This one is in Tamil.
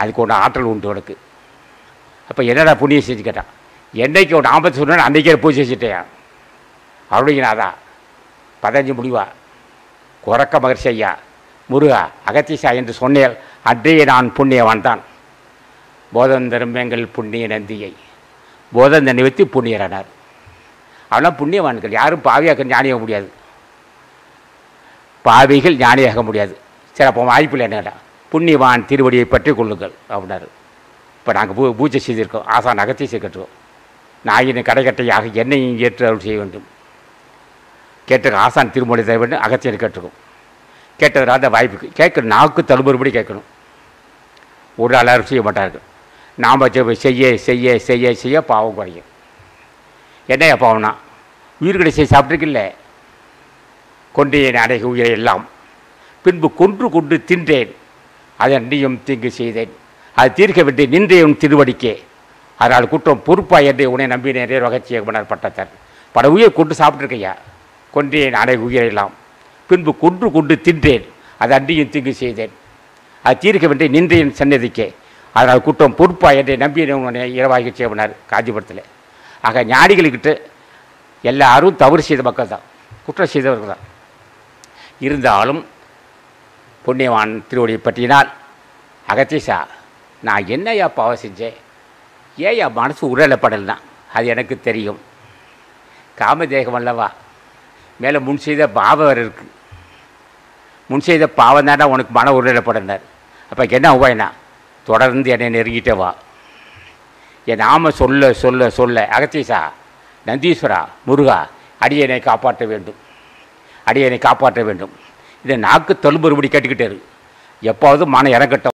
அதுக்கு ஒன்று ஆற்றல் உண்டு உனக்கு அப்போ என்னடா புண்ணியம் செஞ்சு கேட்டான். என்றைக்கு ஒன்று ஆபத்து சொன்னா அன்றைக்கே பூஜை செஞ்சுட்டேன். அருளிங்கநாதா பதினஞ்சு முடிவா. குறக்க மகிழ்ச்சி ஐயா முருகா அகத்தீசா என்று சொன்னேன் அன்றே நான் புண்ணியவான் தான். போதந்தரும் எங்கள் புண்ணிய நந்தியை. போதந்த நிவர்த்தி புண்ணியரானார். அவெல்லாம் புண்ணியவான்கள். யாரும் பாவியாக ஞானியாக முடியாது. பாவிகள் ஞானியாக முடியாது. சரி அப்போ வாய்ப்பில்லை என்னடா? புண்ணியவான் திருவடியை பற்றி கொள்ளுங்கள் அப்படின்னாரு இப்போ நாங்கள் பூ பூஜை செய்திருக்கோம். ஆசான் அகத்தீசை கட்டுவோம் நாயின் கடைக்கட்டையாக என்னையும் ஏற்று அருள் செய்ய வேண்டும். கேட்டு ஆசான் திருமொழி தர வேண்டும் அகத்தியர் கேட்டிருக்கோம் கேட்டதுனால வாய்ப்புக்கு கேட்கணும். நாக்கு தழும்புறுபடி கேட்கணும். ஒரு ஆள் அருள் செய்ய மாட்டார்கள். நாம் செய்ய செய்ய செய்ய செய்ய பாவம் குறையும். என்னையா பாவம்னா? உயிர்களை செய்ய சாப்பிட்ருக்கில்ல கொண்டேன் அடைக உயிரை எல்லாம் பின்பு கொன்று கொண்டு தின்றேன். அதை நீயும் தீங்கு செய்தேன். அது தீர்க்க விட்டு நின்றேன் திருவடிக்கே. அதனால் குற்றம் பொறுப்பா என்று உன்னை நம்பி நிறைய வகச்சியகுமனர் பட்டத்தார். பல உயிர் கொண்டு சாப்பிட்ருக்கையா கொன்றேன் அடை உயிரெல்லாம் பின்பு கொன்று கொண்டு தின்றேன் அது அன்றியும் தீங்கு செய்தேன். அது தீர்க்க வேண்டிய நின்றேன் சன்னதிக்கே அதனால் குற்றம் பொறுப்பா என்று நம்பி உன்னை இரவாகி செய்வனார் காஞ்சிபுரத்தில். ஆக ஞானிகளுக்கிட்ட எல்லாரும் தவறு செய்த மக்கள் தான் குற்றம் செய்தவர்கள் தான் இருந்தாலும் புண்ணியவான் திருவடியை பற்றினால் அகத்தீஷா நான் என்னையா பாவம் செஞ்சேன்? ஏயா மனசு உடலப்படலாம் அது எனக்கு தெரியும். காமதேகம் அல்லவா? மேலே முன் செய்த பாவம் வேறு இருக்குது முன் செய்த பாவம் தானே உனக்கு மன உடலப்படனார் அப்போ என்ன உபாயனா? தொடர்ந்து என்னை நெருங்கிட்டே வா. என் நாம சொல்ல சொல்ல சொல்ல அகத்தீஷா நந்தீஸ்வரா முருகா அடியனை காப்பாற்ற வேண்டும். அடியனை காப்பாற்ற வேண்டும். இதை நாக்கு தழும்புறுபடி கேட்டுக்கிட்டாரு எப்பாவது மன இறங்கட்டும்?